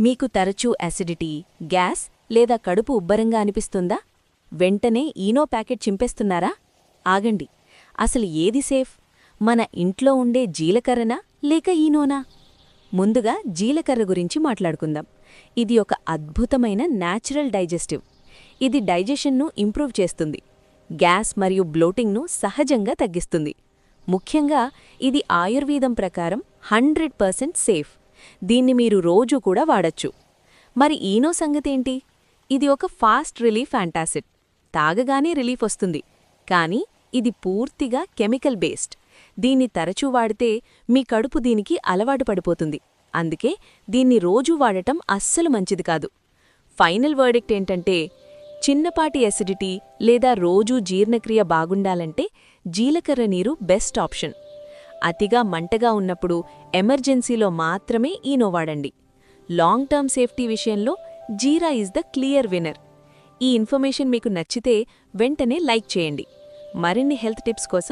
మీకు తరచూ acidity gas లేదా కడుపు ఉబ్బరంగా అనిపిస్తుందా? వెంటనే ఈనో ప్యాకెట్ చింపేస్తున్నారా? ఆగండి. అసలు ఏది సేఫ్? మన ఇంట్లో ఉండే జీలకర్రనా లేక ఈనోనా? ముందుగా జీలకర్ర గురించి మాట్లాడుకుందాం. ఇది ఒక అద్భుతమైన న్యాచురల్ డైజెస్టివ్ ఇది డైజెషన్ను ఇంప్రూవ్ చేస్తుంది. గ్యాస్ మరియు బ్లోటింగ్ను సహజంగా తగ్గిస్తుంది. ముఖ్యంగా ఇది ఆయుర్వేదం ప్రకారం హండ్రెడ్ పర్సెంట్ సేఫ్ దీన్ని మీరు రోజూ కూడా వాడచ్చు. మరి ఈనో సంగతేంటి? ఇది ఒక ఫాస్ట్ రిలీఫ్ యాంటాసిడ్. తాగగానే రిలీఫ్ వస్తుంది. కానీ ఇది పూర్తిగా కెమికల్ బేస్డ్. దీన్ని తరచూ వాడితే మీ కడుపు దీనికి అలవాటు పడిపోతుంది. అందుకే దీన్ని రోజూ వాడటం అస్సలు మంచిది కాదు. ఫైనల్ వర్డిక్ట్ ఏంటంటే చిన్నపాటి ఎసిడిటీ లేదా రోజూ జీర్ణక్రియ బాగుండాలంటే జీలకర్ర నీరు బెస్ట్ ఆప్షన్ అతిగా మంటగా ఉన్నప్పుడు ఎమర్జెన్సీలో మాత్రమే ఈనో వాడండి. Long term safety jeera is the the clear winner. ఈ ఇన్ఫర్మేషన్ మీకు నచ్చితే వెంటనే లైక్ చేయండి. మరిన్ని హెల్త్ టిప్స్ కోసం